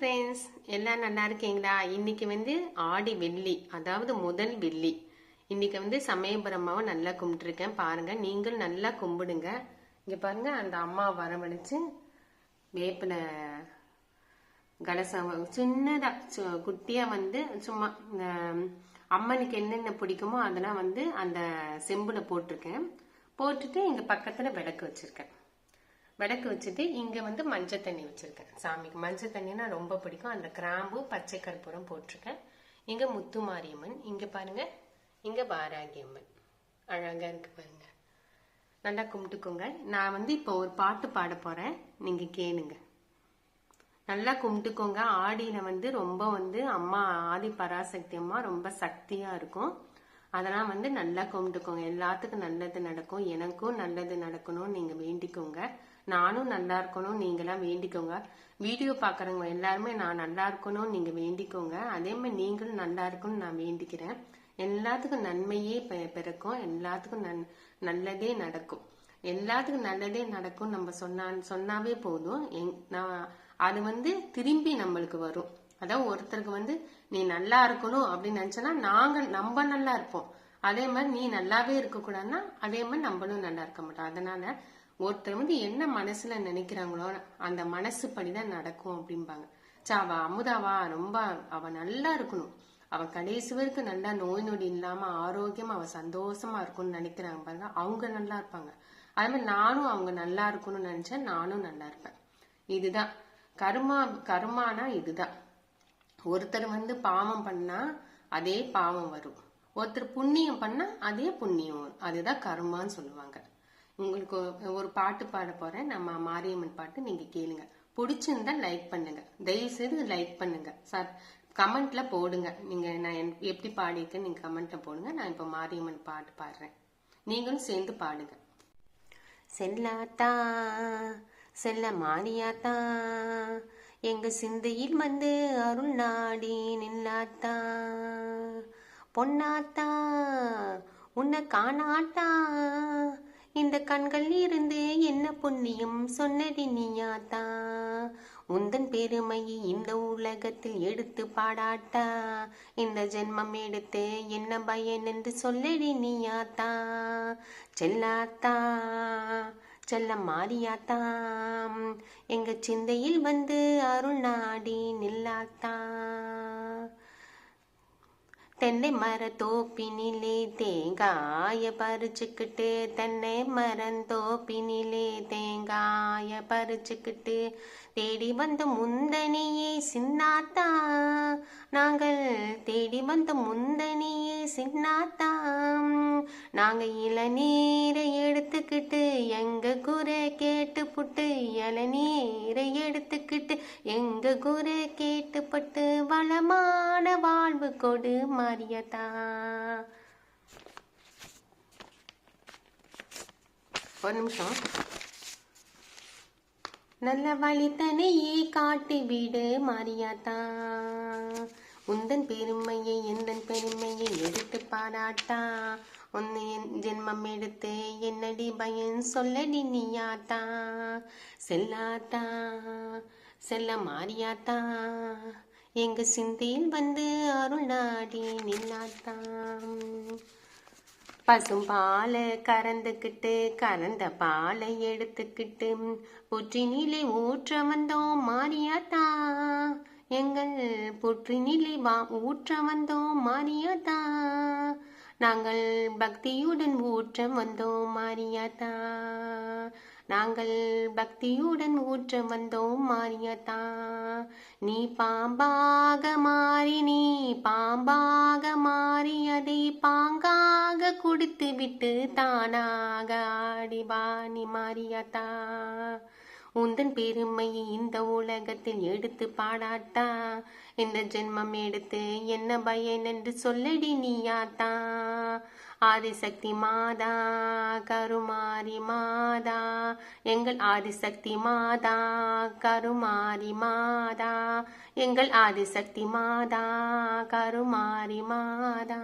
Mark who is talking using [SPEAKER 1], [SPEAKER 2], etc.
[SPEAKER 1] Friends எல்லாம் நல்லா இருக்கீங்களா? இன்னைக்கு வந்து ஆடி வெள்ளி அதாவது முதல் வெள்ளி. இன்னைக்கு வந்து சமயபுரமாவை நல்லா கும்பிட்டுருக்கேன். பாருங்க நீங்களும் நல்லா கும்பிடுங்க. இங்கே பாருங்க அந்த அம்மா வரவழைச்சு வேப்பில கலசம் சின்னதாக சு- வந்து சும்மா இந்த அம்மனுக்கு என்னென்ன பிடிக்குமோ அதெல்லாம் வந்து அந்த செம்புல போட்டிருக்கேன். போட்டுட்டு இங்கே பக்கத்தில் விளக்கு வச்சிருக்கேன். விளக்கு வச்சுட்டு இங்கே வந்து மஞ்சள் தண்ணி வச்சுருக்கேன். சாமிக்கு மஞ்சள் தண்ணினா ரொம்ப பிடிக்கும். அந்த கிராம்பு பச்சை கற்பூரம் போட்டிருக்கேன். இங்கே முத்து மாரியம்மன் இங்கே பாருங்க இங்கே பாராகியம்மன். அழகாக இருக்கு பாருங்க. நல்லா கும்பிட்டுக்கோங்க. நான் வந்து இப்போ ஒரு பாட்டு பாட போகிறேன் நீங்கள் கேளுங்க. நல்லா கும்பிட்டுக்கோங்க. ஆடியில் வந்து ரொம்ப வந்து அம்மா ஆதி பராசக்தி அம்மா ரொம்ப சக்தியாக இருக்கும். அதெல்லாம் வந்து நல்லா கும்பிட்டுக்கோங்க. எல்லாத்துக்கும் நல்லது நடக்கும். எனக்கும் நல்லது நடக்கணும்னு நீங்கள் வேண்டிக்கோங்க. நானும் நல்லா இருக்கணும் நீங்களாம் வேண்டிக்கோங்க. வீடியோ பார்க்குறவங்க எல்லாருமே நான் நல்லா இருக்கணும் நீங்கள் வேண்டிக்கோங்க. அதே மாதிரி நீங்களும் நல்லா இருக்கணும்னு நான் வேண்டிக்கிறேன். எல்லாத்துக்கும் நன்மையே பெ- பிறக்கும். எல்லாத்துக்கும் நன் நல்லதே நடக்கும். எல்லாத்துக்கும் நல்லதே நடக்கும் நம்ம சொன்னா சொன்னாவே போதும். எங்- நான் அது வந்து திரும்பி நம்மளுக்கு வரும். அதாவது ஒருத்தருக்கு வந்து நீ நல்லா இருக்கணும் அப்படின்னு நினச்சோன்னா நாங்கள் நம்ம நல்லா இருப்போம். அதே மாதிரி நீ நல்லாவே இருக்கக்கூடாதுன்னா அதே மாதிரி நம்மளும் நல்லா இருக்க மாட்டோம். அதனால ஒருத்தர் வந்து என்ன மனசுல நினைக்கிறாங்களோ அந்த மனசு படிதான் நடக்கும் அப்படிம்பாங்க. சா அவ அமுதாவா? ரொம்ப அவ நல்லா இருக்கணும். அவன் கடைசி வரைக்கும் நல்லா நோய் நொடி இல்லாம ஆரோக்கியமா அவ சந்தோஷமா இருக்கும்னு நினைக்கிறாங்க பாருங்க. அவங்க நல்லா இருப்பாங்க. அதே மாதிரி நானும் அவங்க நல்லா இருக்கணும்னு நினைச்சா நானும் நல்லா இருப்பேன். இதுதான். கர்மா கர்மானா இதுதான். ஒருத்தர் வந்து பாவம் பண்ணா அதே பாவம் வரும். ஒருத்தர் புண்ணியம் பண்ணா அதே புண்ணியம் வரும். அதுதான் கர்மான்னு சொல்லுவாங்க. உங்களுக்கு ஒரு- பாட்டு பாட போறேன். நம்ம மாரியம்மன் பாட்டு நீங்க கேளுங்க. பிடிச்சிருந்தா லைக் பண்ணுங்க. தயவு செய்து லைக் பண்ணுங்க. சார் கமெண்ட்ல போடுங்க. நீங்க நான் என்- எப்படி பாடியிருக்கேன் நீங்க கமெண்ட்ல போடுங்க. நான் இப்போ மாரியம்மன் பாட்டு பாடுறேன். நீங்களும் சேர்ந்து பாடுங்க. செல்லாத்தா செல்ல மாரியாத்தா எங்க சிந்தையில் வந்து அருள் நாடி நில்லாத்தா. பொன்னாத்தா உன்னை காணாட்டா இந்த கண்கள் இருந்து என்ன புண்ணியம் சொன்னடி நீயாத்தா? உந்தன் பெருமையை இந்த உலகத்தில் எடுத்து பாடாட்டா? இந்த ஜென்மம் எடுத்து என்ன பயன் என்று சொல்லடி நீயாத்தா? செல்லாத்தா செல்ல மாறியாத்தாம். எங்க சிந்தையில் வந்து அருள் நாடி நில்லாத்தா? தென்னை மரத்தோப்பினிலே தேங்காய பறிச்சுக்கிட்டு தென்னை மரம் தோப்பினிலே தேங்காய பறிச்சுக்கிட்டு தேடி வந்த முந்தனியே சின்னாத்தா. நாங்கள் தேடி வந்த முந்தனியே சின்னாத்தா. நாங்கள் இளநீரை எடுத்து எடுத்துக்கிட்டு எங்க குறை கேட்டு புட்டு இளநீரை எடுத்துக்கிட்டு எங்க குறை கேட்டுப்பட்டு வளமான வாழ்வு கொடு மாரியதா. ஒரு நிமிஷம். நல்ல வழி காட்டி விடு மாரியாத்தா உந்தன் பெருமையை எந்தன் பெருமையை எடுத்து பாராட்டா. உன்னை என் ஜென்மம் எடுத்து என்னடி பயன்? சொல்லடி நீயாத்தா. செல்லாத்தா. செல்ல மாறியாத்தா. எங்க சிந்தையில் வந்து அருள் நாடி பசும் பாலை கறந்துக்கிட்டு கறந்த பாலை எடுத்துக்கிட்டு புற்றினிலே ஊற்ற வந்தோம் மாறியாத்தா. எங்கள் புற்றினிலே வா ஊற்ற வந்தோம் மாறியாத்தா. நாங்கள் பக்தியுடன் ஊற்றம் வந்தோம் மாரியாத்தா. நாங்கள் பக்தியுடன் ஊற்றம் வந்தோம் மாரியாத்தா. நீ பாம்பாக மாறி நீ பாம்பாக மாறி அதை பாங்காக கொடுத்து விட்டு தானாக ஆடி நீ மாரியாத்தா. உந்தன் பெருமையை இந்த உலகத்தில் எடுத்து பாடாட்டா? இந்த ஜென்மம் எடுத்து என்ன பயன் என்று சொல்லடி நீயாத்தா ஆதிசக்தி மாதா கருமாரி மாதா. எங்கள் ஆதிசக்தி மாதா கருமாரி மாதா. எங்கள் ஆதிசக்தி மாதா கருமாரி மாதா.